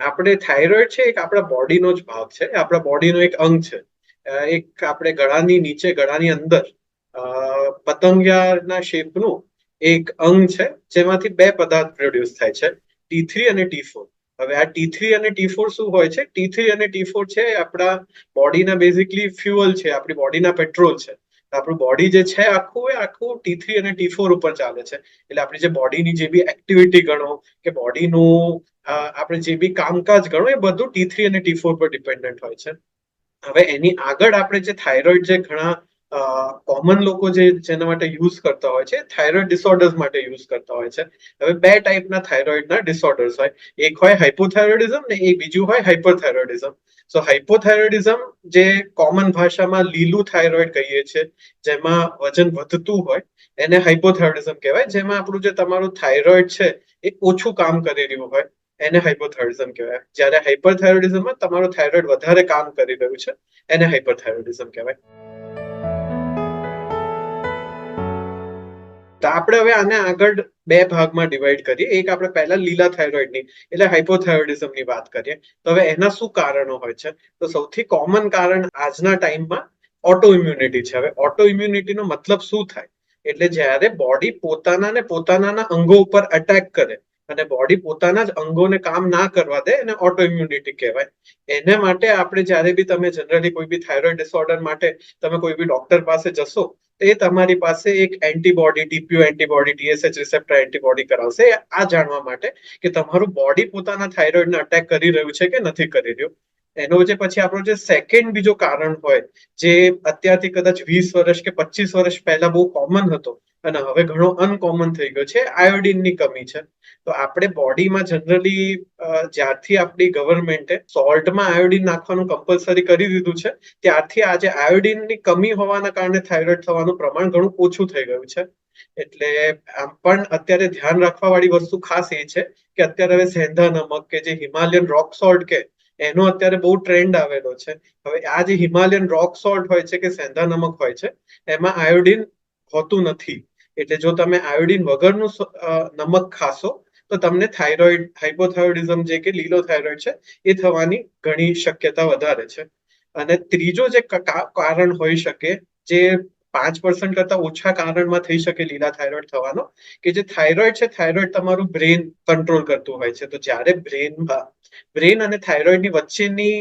આપણે થાઇરોઇડ છે, એક આપણા બોડીનો જ ભાગ છે, આપણા બોડીનો એક અંગ છે. એક આપણે ગળાની નીચે, ગળાની અંદર પતંગિયાના શેપનું એક અંગ છે, જેમાંથી બે પદાર્થ પ્રોડ્યુસ થાય છે ટી થ્રી અને ટી ફોર હવે આ ટી થ્રી અને ટી ફોર શું હોય છે? ટી થ્રી અને ટી ફોર છે, આપણા બોડીના બેઝિકલી ફ્યુઅલ છે, આપણી બોડીના પેટ્રોલ છે. આપણું બોડી જે છે, આખું એ આખું ટી થ્રી અને ટી ફોર ઉપર ચાલે છે. એટલે આપણી જે બોડીની જે બી એક્ટિવિટી ગણો, કે બોડીનું આપણે જે બી કામકાજ ગણો એ બધું ટી થ્રી અને ટી ફોર પર ડિપેન્ડન્ટ હોય છે. હવે એની આગળ આપણે જે થાઇરોઇડ જે ઘણા કોમન લોકો જે જેના માટે યુઝ કરતા હોય છે થાઇરોઇડ ડિસઓર્ડર્સ માટે યુઝ કરતા હોય છે. હવે બે ટાઈપના થાઇરોઇડના ડિસઓર્ડર્સ હોય. એક હોય હાઇપોથાઇરોઇડિઝમ ને એક બીજું હોય હાઇપરથાઇરોઇડિઝમ સો હાઇપોથાઇરોઇડિઝમ જે કોમન ભાષામાં લીલું થાઇરોઇડ કહીએ છીએ, જેમાં વજન વધતું હોય, એને હાઇપોથાઇરોઇડિઝમ કહેવાય. જેમાં આપણું જે તમારું થાઇરોઇડ છે, એ ઓછું કામ કરી રહ્યું હોય. એને હાઇપોથાઇરોઇડિઝમ કહેવાય. જ્યારે હાઇપરથાઇરોઇડિઝમમાં તમારું થાઇરોઇડ વધારે કામ કરી રહ્યું છે, એને હાઇપરથાઇરોઇડિઝમ કહેવાય. તો આપણે હવે આને આગળ બે ભાગમાં ડિવાઈડ કરીએ. એક આપણે પહેલા લીલા થાઇરોઇડની એટલે હાઇપોથાઇરોઇડિઝમની વાત કરીએ. તો હવે એના શું કારણો હોય છે? તો સૌથી કોમન કારણ આજના ટાઈમમાં ઓટો ઇમ્યુનિટી છે. હવે ઓટો ઇમ્યુનિટીનો મતલબ શું થાય? એટલે જ્યારે બોડી પોતાના ને પોતાના અંગો ઉપર અટેક કરે અને બોડી પોતાના જ અંગોને કામ ના કરવા દે એને ઓટો ઇમ્યુનિટી કહેવાય. એને માટે આપણે જ્યારે બી તમે જનરલી કોઈ બી થાઇરોઇડ ડિસઓર્ડર માટે તમે કોઈ બી ડોક્ટર પાસે જશો, તો એ તમારી પાસે એક antibody TPO antibody TSH receptor antibody કરાવશે. આ જાણવા માટે કે તમારું બોડી પોતાના થાઇરોઇડને અટેક કરી રહ્યું છે કે નથી કરી રહ્યું. એનો જે પછી આપણો જે સેકન્ડ બીજો કારણ હોય, જે અત્યારથી કદાચ વીસ વર્ષ કે પચીસ વર્ષ પહેલા બહુ કોમન હતો અને હવે ઘણો અનકોમન થઈ ગયો છે આયોડિનની કમી છે. તો આપણે બોડીમાં જનરલી જ્યારથી આપણી ગવર્મેન્ટે સોલ્ટમાં આયોડિન નાખવાનું કમ્પલસરી કરી દીધું છે, ત્યારથી આજે આયોડિનની કમી હોવાના કારણે થાઇરોઇડ થવાનું પ્રમાણ ઘણું ઓછું થઈ ગયું છે. એટલે આમ પણ અત્યારે ધ્યાન રાખવા વાળી વસ્તુ ખાસ એ છે કે અત્યારે હવે સેંધા નમક કે જે હિમાલયન રોક સોલ્ટ કે, એનો અત્યારે બહુ ટ્રેન્ડ આવેલો છે. હવે આ જે હિમાલયન રોક સોલ્ટ હોય છે કે સેંધા નમક હોય છે, એમાં આયોડિન હોતું નથી. એટલે જો તમે આયોડિન વગરનું નમક ખાશો, તો તમને થાઇરોઇડ, હાઇપોથાઇરોઇડિઝમ જે કે લીલો થાઇરોઇડ છે, એ થવાની ઘણી શક્યતા વધારે છે. અને ત્રીજો જે કારણ હોઈ શકે, જે પાંચ પર્સન્ટ કરતા ઓછા કારણમાં થઈ શકે લીલા થાઇરોઇડ થવાનો, કે જે થાઇરોઇડ છે, થાઇરોઇડ તમારું બ્રેન કંટ્રોલ કરતું હોય છે. તો જ્યારે બ્રેનમાં બ્રેન અને થાઇરોઇડની વચ્ચેની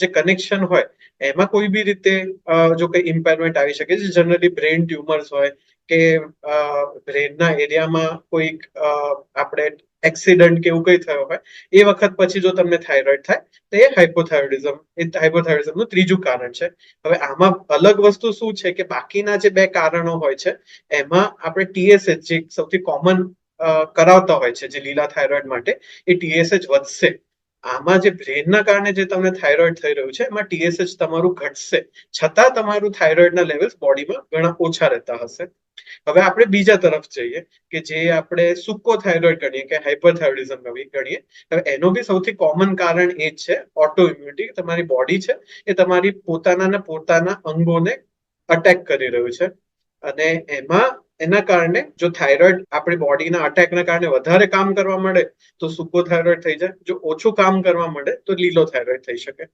જે કનેક્શન હોય એમાં કોઈ બી રીતે જો કઈ ઇમ્પેરમેન્ટ આવી શકે છે જનરલી બ્રેન ટ્યુમર્સ હોય કે બ્રેનના એરિયામાં કોઈક આપણે એક્સિડન્ટ કે એવું કઈ થયો હોય, એ વખત પછી જો તમને થાઇરોઇડ થાય, તો એ હાઇપોથાઇરોઇડિઝમ એ હાઇપોથાઇરોઇડિઝમનું ત્રીજું કારણ છે. હવે આમાં અલગ વસ્તુ શું છે કે બાકીના જે બે કારણો હોય છે, એમાં આપણે ટીએસએચ જે સૌથી કોમન કરાવતા હોય છે, જે લીલા થાઇરોઇડ માટે, એ ટીએસએચ વધશે. આમાં જે બ્રેનના કારણે જે તમને થાઇરોઇડ થઈ રહ્યું છે, એમાં ટીએસએચ તમારું ઘટશે. છતાં તમારું થાઇરોઇડના લેવલ્સ બોડીમાં ઘણા ઓછા રહેતા હશે. હવે આપણે બીજા તરફ જઈએ કે જે આપણે સુકો થાઇરોઇડ ગણીએ કે હાઇપરથાઇરોઇડિઝમ ગણીએ, હવે એનો બી સૌથી કોમન કારણ એ છે ઓટો ઇમ્યુનિટી તમારી બોડી છે, એ તમારી પોતાના પોતાના અંગોને અટેક કરી રહ્યું છે. અને એમાં એના કારણે જો થાઇરોઇડ આપણી બોડીના અટેકના કારણે વધારે કામ કરવા મળે તો સુકો થાઇરોઇડ થઈ જાય. જો ઓછું કામ કરવા મળે તો લીલો થાઇરોઇડ થઈ શકે.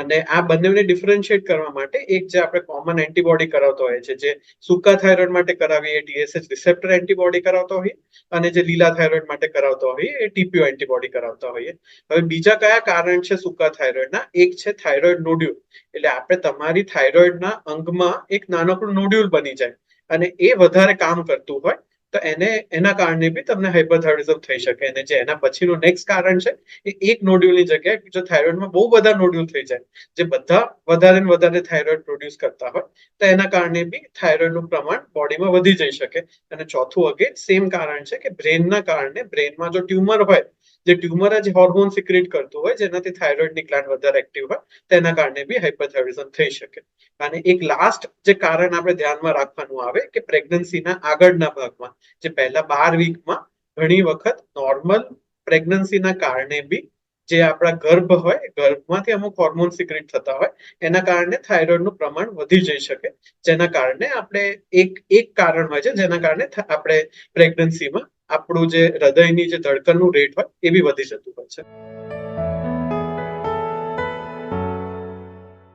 અને આ બંનેને ડિફરન્શિએટ કરવા માટે એક જે આપણે કોમન એન્ટીબોડી કરાવતો હોય છે, જે સૂકા થાઇરોઇડ માટે કરાવીએ ટીએસએચ રિસેપ્ટર એન્ટીબોડી કરાવતો હોઈએ, અને જે લીલા થાઇરોઇડ માટે કરાવતો હોઈએ, એ ટીપીઓ એન્ટીબોડી કરાવતા હોઈએ. હવે બીજા કયા કારણ છે સૂકા થાઇરોઇડના એક છે થાઇરોઇડ નોડ્યુલ એટલે આપણે તમારી થાઇરોઇડના અંગમાં એક નાનકડું નોડ્યુલ બની જાય. અને એ વધારે કામ કરતું હોય, તો એને, એના કારણે બી તમને હાઇપરથાઇરોઇડિઝમ થઈ શકે. અને જે એના પછીનું નેક્સ્ટ કારણ છે, એ એક નોડ્યુલની જગ્યાએ જો થાઇરોઇડમાં બહુ બધા નોડ્યુલ થઈ જાય. જે બધા વધારે ને વધારે થાઇરોઇડ પ્રોડ્યુસ કરતા હોય, તો એના કારણે બી થાઇરોઇડનું પ્રમાણ બોડીમાં વધી જઈ શકે. અને ચોથું અગેન સેમ કારણ છે કે બ્રેનના કારણે બ્રેનમાં જો ટ્યુમર હોય જે ટ્યુમર જ હોર્મોન સિક્રેટ કરતું હોય, જેનાથી થાઇરોઇડની ગ્લાન્ડ વધારે એક્ટિવ હોય, તેના કારણે બી હાઇપરથાઇરોઇડિઝમ થઈ શકે. અને એક લાસ્ટ જે કારણ આપણે ધ્યાનમાં રાખવાનું આવે કે પ્રેગ્નન્સીના આગળના ભાગમાં, જે પહેલા બાર વીકમાં ઘણી વખત નોર્મલ પ્રેગ્નન્સીના કારણે બી જે આપણા ગર્ભ હોય, ગર્ભમાંથી અમુક હોર્મોન સિક્રેટ થતા હોય, એના કારણે થાઇરોઇડનું પ્રમાણ વધી જઈ શકે. જેના કારણે આપણે એક એક કારણ હોય છે, જેના કારણે આપણે પ્રેગ્નન્સીમાં આપણું જે હૃદયની જે ધડકનનું રેટ હોય એ બી વધી જતું હોય છે.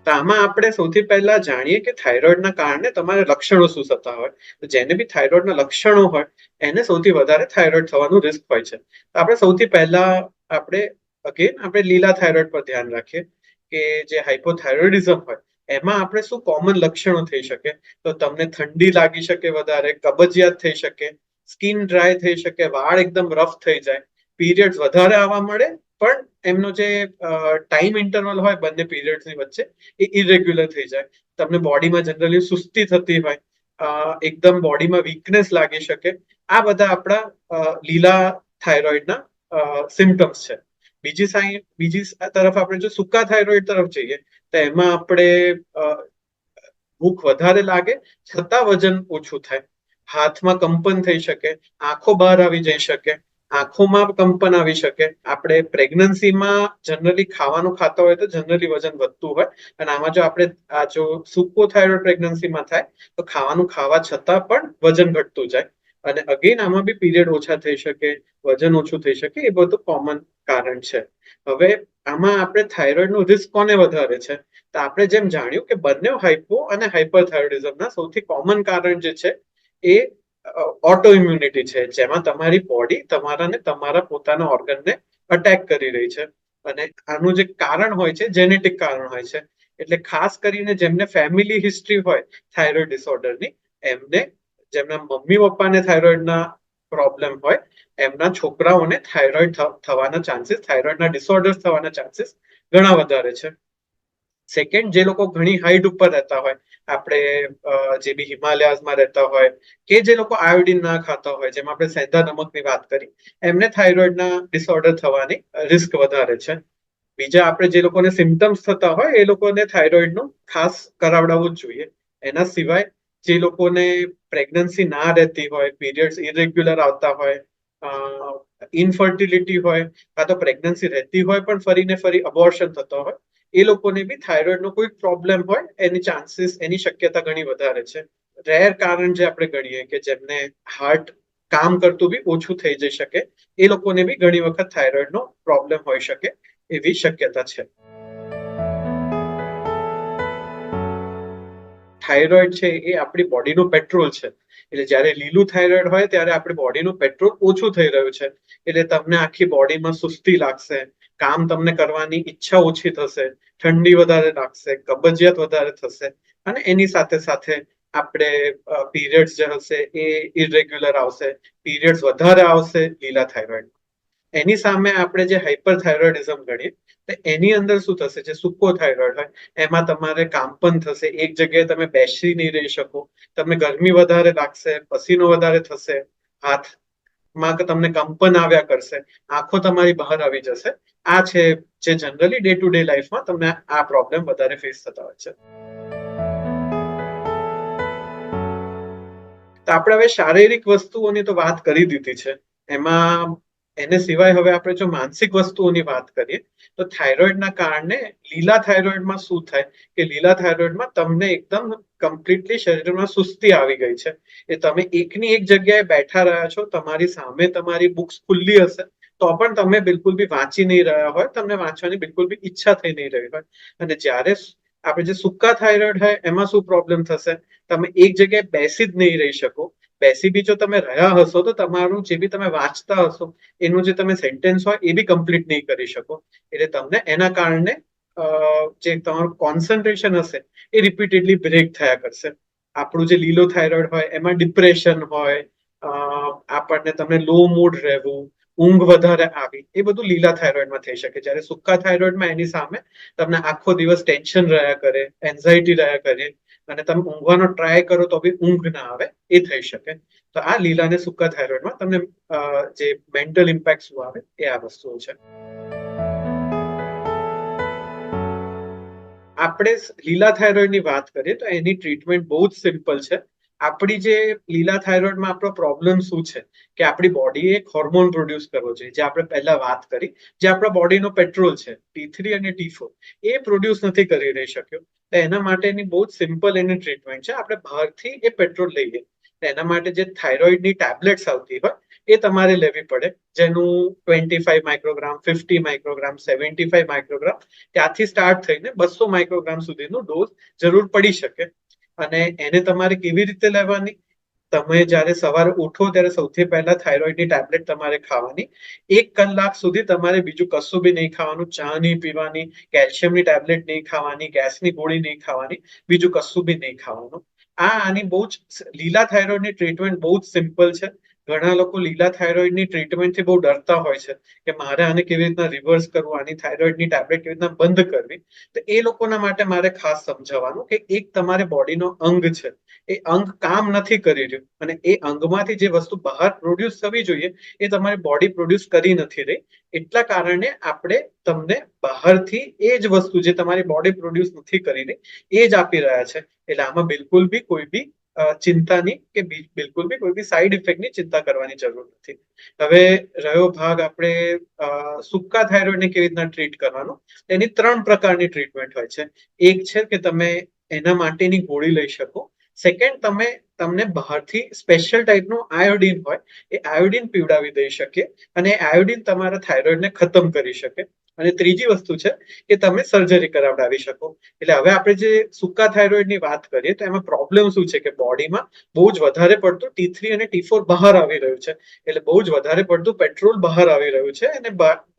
તો આમાં આપણે સૌથી પહેલા જાણીએ કે થાઇરોઇડના કારણે તમારે લક્ષણો શું થતા હોય. તો જેને બી થાઇરોઇડના લક્ષણો હોય, એને સૌથી વધારે થાઇરોઇડ થવાનું રિસ્ક હોય છે. તો આપણે સૌથી પહેલા આપણે અગેન આપણે લીલા થાઇરોઇડ પર ધ્યાન રાખીએ કે જે હાઇપોથાઇરોઇડિઝમ હોય, એમાં આપણે શું કોમન લક્ષણો થઈ શકે? તો તમને ઠંડી લાગી શકે વધારે, કબજિયાત થઈ શકે સ્કિન ડ્રાય થઈ શકે, વાળ એકદમ રફ થઈ જાય. પીરિયડ્સ વધારે આવવા મળે, પણ એમનો જે ટાઈમ ઇન્ટરવલ હોય બંને પીરિયડ્સની વચ્ચે, એ ઇરેગ્યુલર થઈ જાય. તમને બોડીમાં જનરલી સુસ્તી થતી હોય એકદમ બોડીમાં વીકનેસ લાગી શકે, આ બધા આપણા લીલા થાઇરોઇડના સિમ્ટમ્સ છે. બીજી સાઈડ બીજી તરફ આપણે જો સૂકા થાઇરોઇડ તરફ જઈએ, તો એમાં આપણે ભૂખ વધારે લાગે, છતાં વજન ઓછું થાય. હાથમાં કંપન થઈ શકે, આંખો બહાર આવી જઈ શકે, આંખોમાં કંપન આવી શકે. આપણે પ્રેગ્નન્સીમાં જનરલી ખાવાનું ખાતા હોય તો જનરલી વજન વધતું હોય. અને આમાં જો આપણે આ જો સુકો થાઇરોઇડ પ્રેગ્નન્સીમાં થાય, તો ખાવાનું ખાવા છતાં પણ વજન ઘટતું જાય. અને અગેન આમાં બી પીરિયડ ઓછા થઈ શકે, વજન ઓછું થઈ શકે, એ બધું કોમન કારણ છે. હવે આમાં આપણે થાઇરોઇડનું રિસ્ક કોને વધારે છે? તો આપણે જેમ જાણ્યું કે બંને હાઇપો અને હાઇપરથાઇરોઇડિઝમના સૌથી કોમન કારણ જે છે એ ઓટો ઇમ્યુનિટી છે, જેમાં તમારી બોડી તમારાને તમારા પોતાના ઓર્ગનને અટેક કરી રહી છે. અને આનું જે કારણ હોય છે જેનેટિક કારણ હોય છે. એટલે ખાસ કરીને જેમને ફેમિલી હિસ્ટ્રી હોય થાઇરોઇડ ડિસઓર્ડરની એમને, જેમના મમ્મી પપ્પાને થાઇરોઇડના પ્રોબ્લેમ હોય, એમના છોકરાઓને થાઇરોઇડ થવાના ચાન્સીસ થાઇરોઇડના ડિસઓર્ડર્સ થવાના ચાન્સીસ ઘણા વધારે છે. સેકન્ડ જે લોકો ઘણી હાઈટ ઉપર રહેતા હોય, આપણે જે બી હિમાલયાઝમાં રહેતા હોય કે જે લોકો આયોડિન ના ખાતા હોય, જેમાં આપણે સેંધા નમકની વાત કરી, એમને થાઇરોઇડના ડિસઓર્ડર થવાની રિસ્ક વધારે છે. બીજા આપણે જે લોકોને સિમ્ટમ્સ થતા હોય, એ લોકોને થાઇરોઇડનું ખાસ કરાવડાવવું જ જોઈએ. એના સિવાય જે લોકોને પ્રેગ્નન્સી ના રહેતી હોય પીરિયડ્સ ઇરેગ્યુલર આવતા હોય ઇનફર્ટિલિટી હોય, કાં તો પ્રેગ્નન્સી રહેતી હોય પણ ફરીને ફરી અબોર્શન થતો હોય એ લોકોને બી થાઇરોઇડનો કોઈ પ્રોબ્લેમ હોય, એની ચાન્સીસ એની શક્યતા ઘણી વધારે છે. રેર કારણ જે આપણે ગણીએ કે જેમને હાર્ટ કામ કરતું બી ઓછું થઈ જઈ શકે, એ લોકોને બી ઘણી વખત થાઇરોઇડનો પ્રોબ્લેમ હોઈ શકે એવી શક્યતા છે. થાઇરોઇડ છે એ આપણી બોડીનું પેટ્રોલ છે. એટલે જ્યારે લીલું થાઇરોઇડ હોય, ત્યારે આપણી બોડીનું પેટ્રોલ ઓછું થઈ રહ્યું છે. એટલે તમને આખી બોડીમાં સુસ્તી લાગશે કામ તમને કરવાની ઈચ્છા ઓછી થશે, ઠંડી વધારે લાગશે કબજિયાત વધારે થશે અને એની સાથે સાથે આપણે પીરિયડ્સ જે હશે એ ઇરેગ્યુલર આવશે પીરિયડ્સ વધારે આવશે, લીલા થાઇરોઇડ એની સામે આપણે જે હાઇપર થાઇરોઇડિઝમ ગણીએ, તો એની અંદર શું થશે, જે સુકો થાઇરોઇડ હોય, એમાં તમારે કામપન થશે, એક જગ્યાએ તમે બેસી નહીં રહી શકો તમને ગરમી વધારે લાગશે પસીનો વધારે થશે, હાથ માં તમને કંપન આવ્યા કરશે, આંખો તમારી બહાર આવી જશે. આ છે જે જનરલી ડે ટુ ડે લાઈફમાં તમને આ પ્રોબ્લેમ વધારે ફેસ થતા હોય છે. તો આપણે હવે શારીરિક વસ્તુઓની તો વાત કરી દીધી છે. એમાં એને સિવાય હવે આપણે જો માનસિક વસ્તુઓની વાત કરીએ, તો થાઇરોઇડના કારણે લીલા થાઇરોઇડમાં શું થાય કે લીલા થાઇરોઇડમાં તમને એકદમ કમ્પ્લીટલી શરીરમાં સુસ્તી આવી ગઈ છે. એ તમે એકની એક જગ્યાએ બેઠા રહ્યા છો, તમારી સામે તમારી બુક્સ ખુલ્લી હશે, તો પણ તમે બિલકુલ બી વાંચી નહીં રહ્યા હોય, તમને વાંચવાની બિલકુલ બી ઈચ્છા થઈ નહીં રહી હોય. અને જ્યારે આપણે જે સુકા થાઇરોઇડ હોય, એમાં શું પ્રોબ્લેમ થશે? તમે એક જગ્યાએ બેસી જ નહીં રહી શકો. બેસી બી જો તમે રહ્યા હશો, તો તમારું જે બી તમે વાંચતા હશો, એનું જે તમે સેન્ટેન્સ હોય, એ બી કમ્પ્લીટ નહીં કરી શકો. એટલે તમને એના કારણે જે તમારું કોન્સન્ટ્રેશન હશે, એ રિપીટેડલી બ્રેક થયા કરશે. આપણું જે લીલો થાઇરોઇડ હોય, એમાં ડિપ્રેશન હોય આપણને તમને લો મૂડ રહેવું, ઊંઘ વધારે આવી, એ બધું લીલા થાઇરોઇડમાં થઈ શકે. જ્યારે સુકા થાઇરોઇડમાં એની સામે તમને આખો દિવસ ટેન્શન રહ્યા કરે એન્ઝાયટી રહ્યા કરે અને તમે ઊંઘવાનો ટ્રાય કરો તો બી ઊંઘ ના આવે, એ થઈ શકે. તો આ લીલા અને સૂકા થાઇરોઇડમાં તમને જે મેન્ટલ ઇમ્પેક્ટ શું આવે એ આ વસ્તુઓ છે. આપણે લીલા થાઇરોઇડની વાત કરીએ તો એની ટ્રીટમેન્ટ બહુ જ સિમ્પલ છે. આપણી જે લીલા થાઇરોઇડમાં આપણો પ્રોબ્લેમ શું છે? કે આપણી બોડીએ એક હોર્મોન પ્રોડ્યુસ કરવો જોઈએ. જે આપણે પહેલા વાત કરી, જે આપણા બોડીનો પેટ્રોલ છે ટી થ્રી અને ટી ફોર એ પ્રોડ્યુસ નથી કરી રહી શક્યો. એના માટેની બહુ જ સિમ્પલ એની ટ્રીટમેન્ટ છે. આપણે બહારથી એ પેટ્રોલ લઈએ. એના માટે જે થાઇરોઇડની ટેબ્લેટ્સ આવતી હોય, એ તમારે લેવી પડે. જેનું twenty five microgram fifty microgram seventy five microgram ત્યાંથી સ્ટાર્ટ થઈને બસો માઇક્રોગ્રામ સુધીનો ડોઝ જરૂર પડી શકે. અને એને તમારે કેવી રીતે લેવાની? તમે જ્યારે સવારે ઉઠો ત્યારે સૌથી પહેલા થાઇરોઇડની ટેબ્લેટ તમારે ખાવાની. એક કલાક સુધી તમારે બીજું કશું બી નહીં ખાવાનું. ચા નહીં પીવાની કેલ્શિયમની ટેબ્લેટ નહીં ખાવાની ગેસની ગોળી નહીં ખાવાની, બીજું કશું બી નહીં ખાવાનું. આ આની બહુ જ લીલા થાઇરોઇડની ટ્રીટમેન્ટ બહુ જ સિમ્પલ છે. ઘણા લોકો લીલા થાઇરોઇડની ટ્રીટમેન્ટથી બહુ ડરતા હોય છે કે મારે આને કેવી રીતના રિવર્સ કરવું, આની થાઇરોઇડની ટેબ્લેટ કેવી રીતના બંધ કરવી. તો એ લોકોના માટે મારે ખાસ સમજાવવાનું કે એક તમારે બોડીનો અંગ છે. એ અંગ કામ નથી કરી રહ્યું. અને એ અંગમાંથી જે વસ્તુ બહાર પ્રોડ્યુસ થવી જોઈએ, એ તમારી બોડી પ્રોડ્યુસ કરી નથી રહી. એટલા કારણે આપણે તમને બહારથી એ જ વસ્તુ જે તમારી બોડી પ્રોડ્યુસ નથી કરી રહી, એ જ આપી રહ્યા છે. એટલે આમાં બિલકુલ બી કોઈ બી ચિંતાની કે બિલકુલ બી કોઈ બી સાઈડ ઇફેક્ટની ચિંતા કરવાની જરૂર નથી. હવે રહ્યો ભાગ આપણે સુક્કા થાઇરોઇડને કેવી રીતના ટ્રીટ કરવાનો? એની ત્રણ પ્રકારની ટ્રીટમેન્ટ હોય છે. એક છે કે તમે એના માટેની ગોળી લઈ શકો. સેકન્ડ તમે, તમને બહારથી સ્પેશિયલ ટાઈપનું આયોડિન હોય, એ આયોડિન પીવડાવી દઈ શકીએ અને આયોડિન તમારા થાઇરોઇડને ખતમ કરી શકે. અને ત્રીજી વસ્તુ છે, કે તમે સર્જરી કરાવડાવી શકો. એટલે હવે આપણે જે સુકા થાઇરોઇડની વાત કરીએ, તો એમાં પ્રોબ્લેમ શું છે કે બોડીમાં બહુ જ વધારે પડતું ટી થ્રી અને ટી ફોર બહાર આવી રહ્યું છે. એટલે બહુ જ વધારે પડતું પેટ્રોલ બહાર આવી રહ્યું છે અને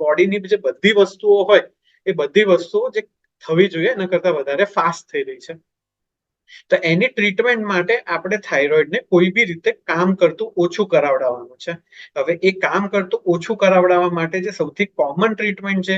બોડીની જે બધી વસ્તુઓ હોય, એ બધી વસ્તુઓ જે થવી જોઈએ એના કરતા વધારે ફાસ્ટ થઈ રહી છે. તો એની ટ્રીટમેન્ટ માટે આપણે થાઇરોઇડને કોઈ બી રીતે કામ કરતું ઓછું કરાવડાવવાનું છે. હવે એ કામ કરતું ઓછું કરાવડાવવા માટે જે સૌથી કોમન ટ્રીટમેન્ટ જે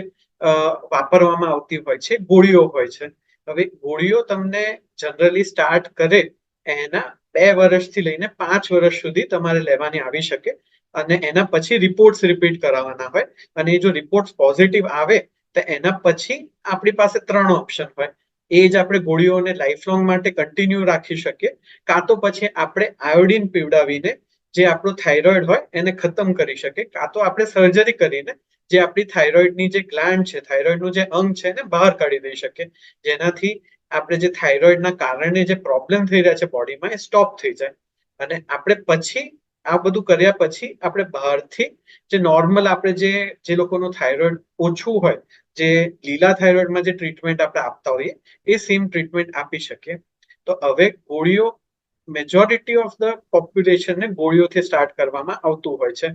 વાપરવામાં આવતી હોય છે, ગોળીઓ હોય છે. હવે ગોળીઓ તમને જનરલી સ્ટાર્ટ કરે એના બે વર્ષથી લઈને પાંચ વર્ષ સુધી તમારે લેવાની આવી શકે અને એના પછી રિપોર્ટ્સ રિપીટ કરાવવાના હોય અને જો રિપોર્ટ્સ પોઝિટિવ આવે તો એના પછી આપણી પાસે ત્રણ ઓપ્શન હોય. એ જ આપણે ગોળીઓને લાઈફ લોંગ માટે કન્ટિન્યુ રાખી શકીએ. કાં તો પછી આપણે આયોડિન પીવડાવીને જે આપણું થાઇરોઇડ હોય એને ખતમ કરી શકીએ. કાં તો આપણે સર્જરી કરીને જે આપણી થાઇરોઇડની જે ગ્લેન્ડ છે થાઇરોઇડનું જે અંગ છે એને બહાર કાઢી દઈ શકીએ. જેનાથી આપણે જે થાઇરોઇડના કારણે જે પ્રોબ્લેમ થઈ રહ્યા છે બોડીમાં એ સ્ટોપ થઈ જાય. અને આપણે પછી આ બધું કર્યા પછી આપણે બહારથી જે નોર્મલ આપણે જે જે લોકોનું થાઇરોઇડ ઓછું હોય જે લીલા થાઇરોઇડમાં જે ટ્રીટમેન્ટ આપણે આપતા હોઈએ, એ સેમ ટ્રીટમેન્ટ આપી શકીએ. તો હવે ગોળીઓ મેજોરિટી ઓફ ધ પોપ્યુલેશનને ગોળીઓથી સ્ટાર્ટ કરવામાં આવતું હોય છે.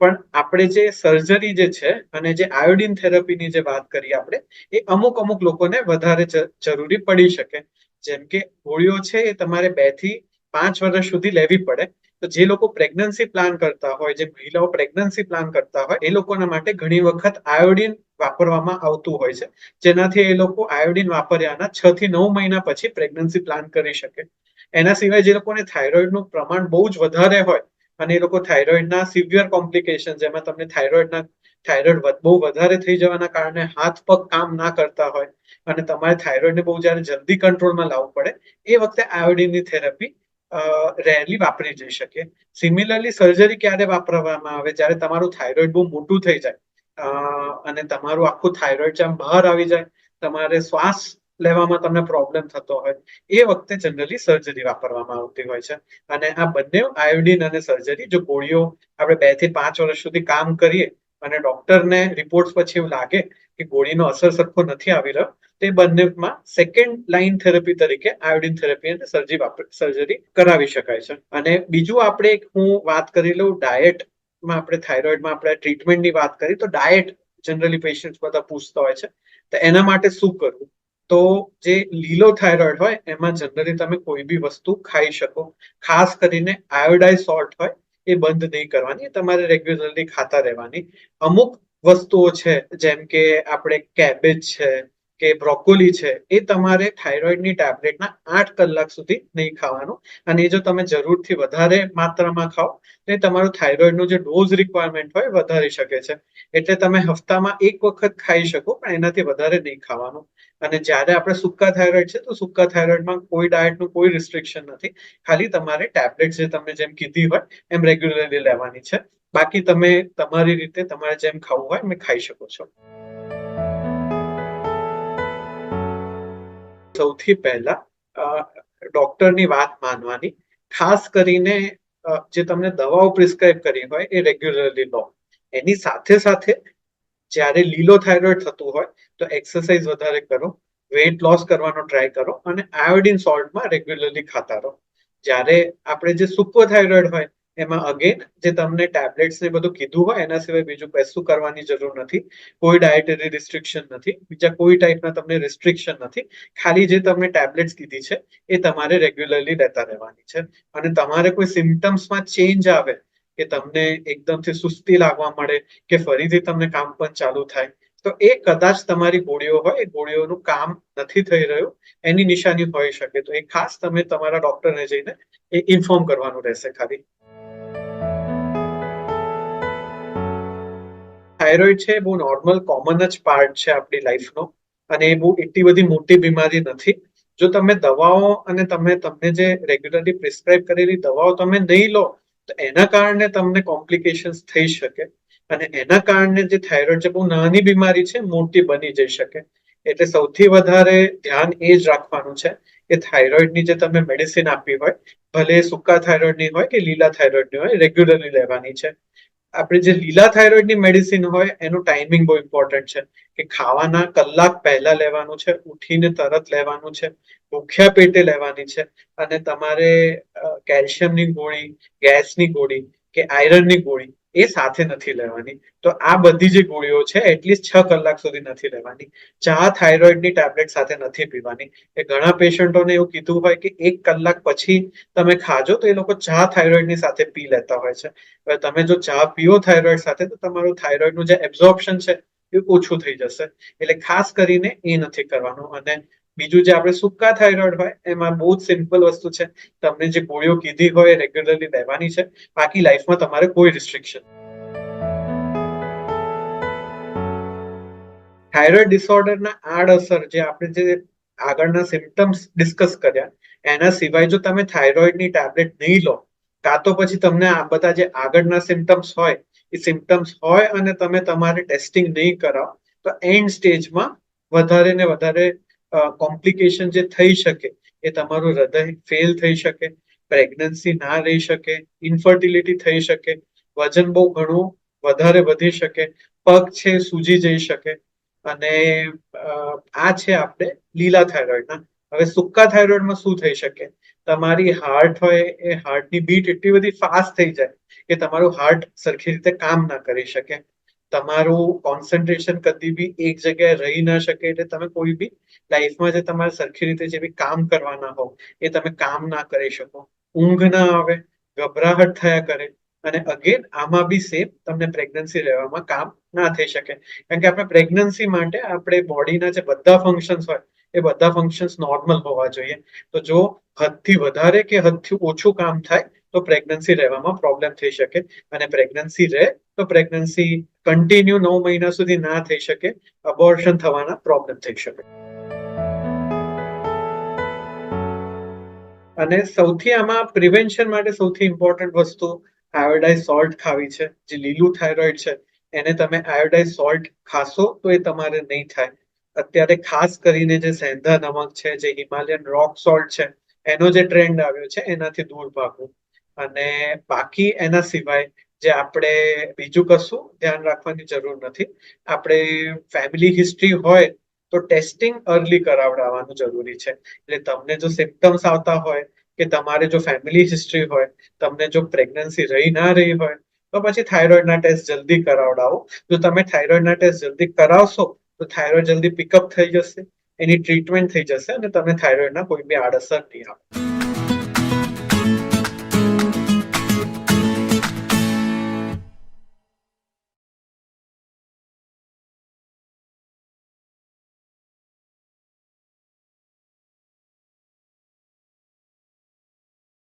પણ આપણે જે સર્જરી જે છે અને જે આયોડિન થેરપીની જે વાત કરીએ આપણે, એ અમુક અમુક લોકોને વધારે જરૂરી પડી શકે. જેમ કે ગોળીઓ છે એ તમારે બેથી પાંચ વર્ષ સુધી લેવી પડે. તો જે લોકો પ્રેગ્નન્સી પ્લાન કરતા હોય, જે મહિલાઓ પ્રેગ્નન્સી પ્લાન કરતા હોય, એ લોકોના માટે ઘણી વખત આયોડિન વાપરવામાં આવતું હોય છે. જેનાથી એ લોકો આયોડિન વાપર્યાના છ થી નવ મહિના પછી પ્રેગ્નન્સી પ્લાન કરી શકે. એના સિવાય જે લોકોને થાઇરોઇડનું પ્રમાણ બહુ જ વધારે હોય અને એ લોકો થાઇરોઇડના સિવિયર કોમ્પ્લિકેશન જેમાં તમને થાઇરોઇડના થાઇરોઇડ બહુ વધારે થઈ જવાના કારણે હાથ પગ કામ ના કરતા હોય અને તમારે થાઇરોઇડને બહુ જ્યારે જલ્દી કંટ્રોલમાં લાવવું પડે, એ વખતે આયોડિનની થેરપી રેરલી વાપરી જઈ શકે. સિમિલરલી સર્જરી ક્યારે વાપરવામાં આવે? જ્યારે તમારું થાઇરોઇડ બહુ મોટું થઈ જાય અને તમારું આખું થાઇરોઇડ જેમ બહાર આવી જાય, તમારે શ્વાસ લેવામાં તમને પ્રોબ્લેમ થતો હોય, એ વખતે જનરલી સર્જરી વાપરવામાં આવતી હોય છે. અને આ બંને આયોડિન અને સર્જરી જો ગોળીઓ આપણે બેથી પાંચ વર્ષ સુધી કામ કરીએ અને ડોક્ટરને રિપોર્ટ્સ પછી એવું લાગે કે ગોળીનો અસર સરખો નથી આવી રહ્યો, તે બંનેમાં સેકન્ડ લાઇન થેરપી તરીકે આયોડિન થેરપી અને સર્જી સર્જરી કરાવી શકાય છે. અને બીજું આપણે હું વાત કરી લઉં ડાયટમાં આપણે થાઇરોઇડમાં આપણે ટ્રીટમેન્ટની વાત કરી, તો ડાયટ જનરલી પેશન્ટ બધા પૂછતા હોય છે. તો એના માટે શું કરવું? તો જે લીલો થાઇરોઇડ હોય, એમાં જનરલી તમે કોઈ બી વસ્તુ ખાઈ શકો. ખાસ કરીને આયોડાઇઝ સોલ્ટ હોય, એ બંધ નહીં કરવાની તમારે રેગ્યુલરલી ખાતા રહેવાની. અમુક વસ્તુઓ છે, જેમ કે આપણે કેબેજ છે કે બ્રોકોલી છે, એ તમારે થાઇરોઇડની ટેબ્લેટના આઠ કલાક સુધી નહીં ખાવાનું. અને એ જો તમે જરૂરથી વધારે માત્રામાં ખાઓ, તો તમારું થાઇરોઇડનું જે ડોઝ રિક્વાયરમેન્ટ હોય વધારી શકે છે. એટલે તમે હપ્તામાં એક વખત ખાઈ શકો, પણ એનાથી વધારે નહીં ખાવાનું. અને જ્યારે આપણે સુક્કા થાઇરોઇડ છે, તો સુક્કા થાઇરોઇડમાં કોઈ ડાયટનું કોઈ રિસ્ટ્રિક્શન નથી. ખાલી તમારે ટેબ્લેટ જે તમને જેમ કીધી હોય, એમ રેગ્યુલરલી લેવાની છે. બાકી તમે તમારી રીતે તમારે જેમ ખાવું હોય એમ ખાઈ શકો છો. સૌથી પહેલા ડોક્ટરની વાત માનવાની. ખાસ કરીને જે તમને દવાઓ પ્રિસ્ક્રાઇબ કરી હોય એ રેગ્યુલરલી લો. એની સાથે સાથે, જ્યારે લીલો થાઇરોઇડ થતું હોય, તો એક્સરસાઇઝ વધારે કરો, વેઇટ લોસ કરવાનો ટ્રાય કરો અને આયોડિન સોલ્ટમાં રેગ્યુલરલી ખાતા રહો. જ્યારે આપણે જે સુપર થાઇરોઇડ હોય એમાં અગેન જે તમને ટેબ્લેટ્સ ને બધું કીધું હોય, એના સિવાય બીજું કશું કરવાની જરૂર નથી. કોઈ ડાયટરી રિસ્ટ્રિક્શન નથી. બીજા કોઈ ટાઈપના તમને રિસ્ટ્રિક્શન નથી. ખાલી જે તમને ટેબ્લેટ્સ કીધી છે, એ તમારે રેગ્યુલરલી લેતા રહેવાની છે. અને તમારે કોઈ સિમ્ટમ્સમાં ચેન્જ આવે, કે તમને એકદમથી સુસ્તી લાગવા મળે, કે ફરીથી તમને કામ પણ ચાલુ થાય, તો એ કદાચ તમારી ગોળીઓ હોય, એ ગોળીઓનું કામ નથી થઈ રહ્યું, એની નિશાની હોઈ શકે. તો એ ખાસ તમે તમારા ડોક્ટરને જઈને એ ઇન્ફોર્મ કરવાનું રહેશે ખાલી. થાઇરોઇડ છે બહુ નોર્મલ કોમન જ પાર્ટ છે આપણી લાઈફનો અને એ બહુ એટલી બધી મોટી બીમારી નથી. જો તમે દવાઓ અને તમે, તમને જે રેગ્યુલરલી પ્રિસ્ક્રાઇબ કરેલી દવાઓ તમે નહીં લો, તો એના કારણે તમને કોમ્પ્લિકેશન્સ થઈ શકે. અને એના કારણે જે થાઇરોઇડ છે બહુ નાની બીમારી છે, મોટી બની જઈ શકે. એટલે સૌથી વધારે ધ્યાન એ જ રાખવાનું છે કે થાઇરોઇડની જે તમે મેડિસિન આપી હોય, ભલે સુકા થાઇરોઇડની હોય કે લીલા થાઇરોઇડની હોય રેગ્યુલરલી લેવાની છે. આપણે જે લીલા થાઇરોઇડની મેડિસિન હોય, એનું ટાઈમિંગ બહુ ઇમ્પોર્ટન્ટ છે. કે ખાવાના કલાક પહેલા લેવાનું છે, ઉઠીને તરત લેવાનું છે, ભૂખ્યા પેટે લેવાની છે, અને તમારે કેલ્શિયમની ગોળી ગેસની ગોળી કે આયરનની ગોળી એ સાથે નથી લેવાની. તો આ બધી જે ગોળીઓ છે, એટલીસ્ટ છ કલાક સુધી નથી લેવાની. ચા થાઇરોઇડની ટેબ્લેટ સાથે નથી પીવાની. એ ઘણા પેશન્ટોને એવું કીધું હોય કે એક કલાક પછી તમે ખાજો તો એ લોકો ચા થાઇરોઇડની સાથે પી લેતા હોય છે. હવે તમે જો ચા પીઓ થાઇરોઇડ સાથે, તો તમારું થાઇરોઇડનું જે એબ્ઝોર્પ્શન છે, એ ઓછું થઈ જશે. એટલે ખાસ કરીને એ નથી કરવાનું. અને બીજું જે આપણે સુકા થાઇરોઇડ હોય, એમાં બહુ જ સિમ્પલ વસ્તુ છે. તમને જે ગોળીઓ કીધી હોય રેગ્યુલરલી લેવાની છે. બાકી લાઈફમાં તમારે કોઈ રિસ્ટ્રિક્શન થાઇરોઇડ ડિસઓર્ડરના આડઅસર જે આપણે જે આગળના સિમ્ટમ્સ ડિસ્કસ કર્યા, એના સિવાય જો તમે થાઇરોઇડની ટેબ્લેટ નહીં લો, કાં તો પછી તમને આ બધા જે આગળના સિમ્ટમ્સ હોય, એ સિમ્ટમ્સ હોય અને તમે તમારે ટેસ્ટિંગ નહીં કરાવો, તો એન્ડ સ્ટેજમાં વધારે ને વધારે કોમ્પ્લિકેશન જે થઈ શકે એ તમારું હૃદય ફેલ થઈ શકે પ્રેગ્નન્સી ના રહી શકે ઇન્ફર્ટિલિટી થઈ શકે, વજન બહુ ઘણું વધારે વધી શકે, પગ છે સૂજી જઈ શકે અને આ છે આપણે લીલા થાઇરોઇડના હવે સુક્કા થાઇરોઇડમાં શું થઈ શકે? તમારી હાર્ટ હોય એ હાર્ટની બીટ એટલી બધી ફાસ્ટ થઈ જાય કે તમારું હાર્ટ સરખી રીતે કામ ના કરી શકે. તમારું કોન્સન્ટ્રેશન કદી બી એક જગ્યાએ રહી ના શકે એટલે તમે કોઈ બી લાઈફમાં જે તમારે સરખી રીતે જે બી કામ કરવાના હો એ તમે કામ ના કરી શકો. ઊંઘ ના આવે, ગભરાહટ થયા કરે અને અગેન આમાં બી સેમ તમને પ્રેગ્નન્સી રહેવામાં કામ ના થઈ શકે. કારણ કે આપણે પ્રેગ્નન્સી માટે આપણે બોડીના જે બધા ફંક્શન્સ હોય, એ બધા ફંક્શન્સ નોર્મલ હોવા જોઈએ. તો જો હદથી વધારે કે હદથી ઓછું કામ થાય, તો પ્રેગ્નન્સી રહેવામાં પ્રોબ્લેમ થઈ શકે અને પ્રેગ્નન્સી રહે તો પ્રેગ્નન્સી કન્ટિન્યુ નવ મહિના સુધી ના થઈ શકે અબોર્શન થવાના પ્રોબ્લેમ થઈ શકે. અને સૌથી આમાં પ્રિવેન્શન માટે સૌથી ઇમ્પોર્ટન્ટ વસ્તુ આયોડાઇઝ સોલ્ટ ખાવી છે, જે લીલું થાઇરોઇડ છે, એને તમે આયોડાઇઝ સોલ્ટ ખાશો તો એ તમારે નહીં થાય. અત્યારે ખાસ કરીને જે સેંધા નમક છે, જે હિમાલયન રોક સોલ્ટ છે, એનો જે ટ્રેન્ડ આવ્યો છે, એનાથી દૂર ભાગવું. અને બાકી એના સિવાય જે આપણે બીજું કશું ધ્યાન રાખવાની જરૂર નથી. આપણે ફેમિલી હિસ્ટ્રી હોય તો ટેસ્ટિંગ અર્લી કરાવડાવવાનું જરૂરી છે. એટલે તમને જો સિમ્ટમ્સ આવતા હોય કે તમારે જો ફેમિલી હિસ્ટ્રી હોય, તમને જો પ્રેગ્નન્સી રહી ના રહી હોય, તો પછી થાઇરોઇડના ટેસ્ટ જલ્દી કરાવડાવો. જો તમે થાઇરોઇડના ટેસ્ટ જલ્દી કરાવશો, તો થાઇરોઇડ જલ્દી પિકઅપ થઈ જશે, એની ટ્રીટમેન્ટ થઈ જશે અને તમને થાઇરોઇડના કોઈ બી આડઅસર નહીં આવે.